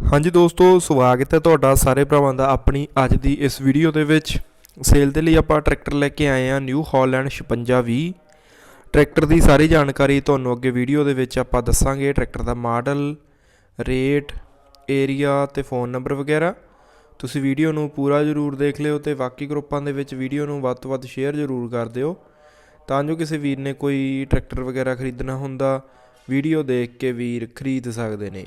ਹਾਂਜੀ ਦੋਸਤੋ, ਸਵਾਗਤ ਹੈ ਤੁਹਾਡਾ ਸਾਰੇ ਭਰਾਵਾਂ ਦਾ ਆਪਣੀ ਅੱਜ ਦੀ ਇਸ ਵੀਡੀਓ ਦੇ ਵਿੱਚ। ਸੇਲ ਦੇ ਲਈ ਆਪਾਂ ਟਰੈਕਟਰ ਲੈ ਕੇ ਆਏ ਹਾਂ ਨਿਊ ਹਾਲੈਂਡ 5620 ਟਰੈਕਟਰ ਦੀ ਸਾਰੀ ਜਾਣਕਾਰੀ ਤੁਹਾਨੂੰ ਅੱਗੇ ਵੀਡੀਓ ਦੇ ਵਿੱਚ ਆਪਾਂ ਦੱਸਾਂਗੇ। ਟਰੈਕਟਰ ਦਾ ਮਾਡਲ ਰੇਟ ਏਰੀਆ ਤੇ ਫੋਨ ਨੰਬਰ ਵਗੈਰਾ। ਤੁਸੀਂ ਵੀਡੀਓ ਨੂੰ ਪੂਰਾ ਜ਼ਰੂਰ ਦੇਖ ਲਿਓ ਤੇ ਬਾਕੀ ਗਰੁੱਪਾਂ ਦੇ ਵਿੱਚ ਵੀਡੀਓ ਨੂੰ ਵੱਧ ਤੋਂ ਵੱਧ ਸ਼ੇਅਰ ਜ਼ਰੂਰ ਕਰ ਦਿਓ। ਤਾਂ ਜੋ ਕਿਸੇ ਵੀਰ ਨੇ ਕੋਈ ਟਰੈਕਟਰ ਵਗੈਰਾ ਖਰੀਦਣਾ ਹੁੰਦਾ ਵੀਡੀਓ ਦੇਖ ਕੇ ਵੀਰ ਖਰੀਦ ਸਕਦੇ ਨੇ।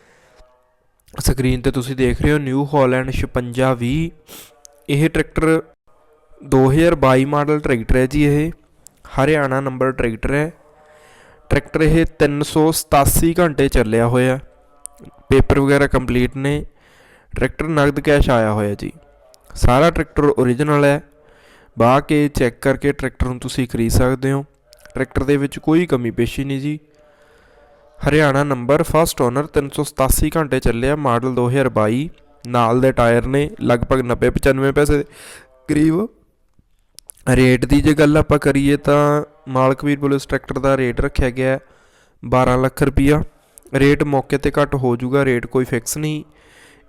ਸਕਰੀਨ ਤੇ ਤੁਸੀਂ ਦੇਖ ਰਹੇ ਹੋ ਨਿਊ ਹਾਲੈਂਡ 5620 ਇਹ ਟਰੈਕਟਰ 2022 ਮਾਡਲ ਟਰੈਕਟਰ ਹੈ ਜੀ ਇਹ। ਹਰਿਆਣਾ ਨੰਬਰ ਟਰੈਕਟਰ ਹੈ। ਟਰੈਕਟਰ ਇਹ 387 ਘੰਟੇ ਚੱਲਿਆ ਹੋਇਆ। ਪੇਪਰ ਵਗੈਰਾ ਕੰਪਲੀਟ ਨੇ। ਟਰੈਕਟਰ ਨਗਦ ਕੈਸ਼ ਆਇਆ ਹੋਇਆ ਜੀ। ਸਾਰਾ ਟਰੈਕਟਰ ਓਰੀਜਨਲ ਹੈ। ਬਾਹ ਕੇ ਚੈੱਕ ਕਰਕੇ ਟਰੈਕਟਰ ਨੂੰ ਤੁਸੀਂ ਖਰੀਦ ਸਕਦੇ ਹੋ। ਟਰੈਕਟਰ ਦੇ ਵਿੱਚ ਕੋਈ ਕਮੀ ਪੇਸ਼ੀ ਨਹੀਂ ਜੀ। ਹਰਿਆਣਾ ਨੰਬਰ ਫਸਟ ਓਨਰ 387 ਘੰਟੇ ਚੱਲਿਆ, ਮਾਡਲ 2022 ਨਾਲ ਦੇ ਟਾਇਰ ਨੇ ਲਗਭਗ 90 95 ਪੈਸੇ ਦੇ ਕਰੀਬ। ਰੇਟ ਦੀ ਜੇ ਗੱਲ ਆਪਾਂ ਕਰੀਏ ਤਾਂ ਮਾਲਕ ਵੀਰ ਵੱਲੋਂ ਇਸ ਟਰੈਕਟਰ ਦਾ ਰੇਟ ਰੱਖਿਆ ਗਿਆ ਹੈ 12 ਲੱਖ ਰੁਪਈਆ। ਰੇਟ ਮੌਕੇ ਤੇ ਘੱਟ ਹੋ ਜਾਊਗਾ, ਰੇਟ ਕੋਈ ਫਿਕਸ ਨਹੀਂ।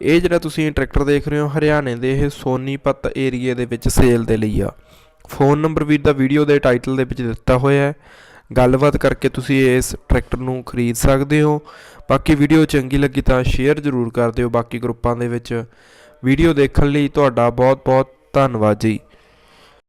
ਇਹ ਜਿਹੜਾ ਤੁਸੀਂ ਟਰੈਕਟਰ ਦੇਖ ਰਹੇ ਹੋ, ਹਰਿਆਣੇ ਦੇ ਇਹ ਸੋਨੀਪਤ ਏਰੀਏ ਦੇ ਵਿੱਚ ਸੇਲ ਦੇ ਲਈ ਆ। ਫੋਨ ਨੰਬਰ ਵੀਰ ਦਾ ਵੀਡੀਓ ਦੇ ਟਾਈਟਲ ਦੇ ਵਿੱਚ ਦਿੱਤਾ ਹੋਇਆ ਹੈ। ਗੱਲਬਾਤ ਕਰਕੇ ਤੁਸੀਂ ਇਸ ਟਰੈਕਟਰ ਨੂੰ ਖਰੀਦ ਸਕਦੇ ਹੋ। ਬਾਕੀ ਵੀਡੀਓ ਚੰਗੀ ਲੱਗੀ ਤਾਂ ਸ਼ੇਅਰ ਜ਼ਰੂਰ ਕਰ ਦਿਓ। ਬਾਕੀ ਗਰੁੱਪਾਂ ਦੇ ਵਿੱਚ ਵੀਡੀਓ ਦੇਖਣ ਲਈ ਤੁਹਾਡਾ ਬਹੁਤ ਬਹੁਤ ਧੰਨਵਾਦ ਜੀ।